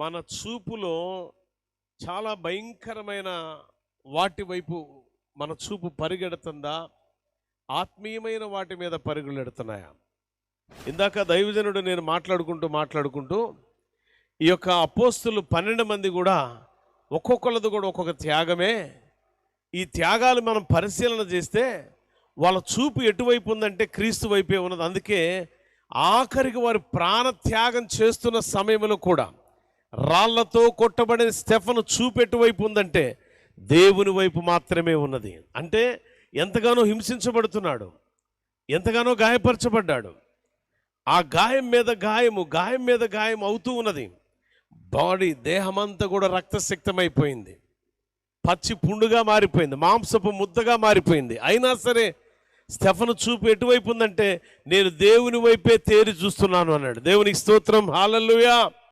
మన చూపులో చాలా భయంకరమైన వాటి వైపు మన చూపు పరిగెడుతుందా? ఆత్మీయమైన వాటి మీద పరుగులెడుతున్నాయా ఇందాక దైవజనుడు నేను మాట్లాడుకుంటూ మాట్లాడుకుంటూ ఈ యొక్క అపోస్తులు పన్నెండు మంది కూడా ఒక్కొక్కళ్ళది కూడా ఒక్కొక్క త్యాగమే. ఈ త్యాగాలు మనం పరిశీలన చేస్తే వాళ్ళ చూపు ఎటువైపు ఉందంటే క్రీస్తు వైపే ఉన్నది. అందుకే ఆఖరికి వారు ప్రాణ త్యాగం చేస్తున్న సమయంలో కూడా రాళ్ళతో కొట్టబడిన స్టెఫను చూపెట్టు వైపు ఉందంటే దేవుని వైపు మాత్రమే ఉన్నది. అంటే ఎంతగానో హింసించబడుతున్నాడు. ఎంతగానో గాయపరచబడ్డాడు. ఆ గాయం మీద గాయము గాయం మీద గాయం అవుతూ ఉన్నది. బాడీ దేహమంతా కూడా రక్తసిక్తమైపోయింది. పచ్చి పుండుగా మారిపోయింది. మాంసపు ముద్దగా మారిపోయింది. అయినా సరే స్టెఫను చూపు ఎటువైపు ఉందంటే నేను దేవుని వైపే తేరి చూస్తున్నాను అన్నాడు. దేవునికి స్తోత్రం. హాలల్లుయా.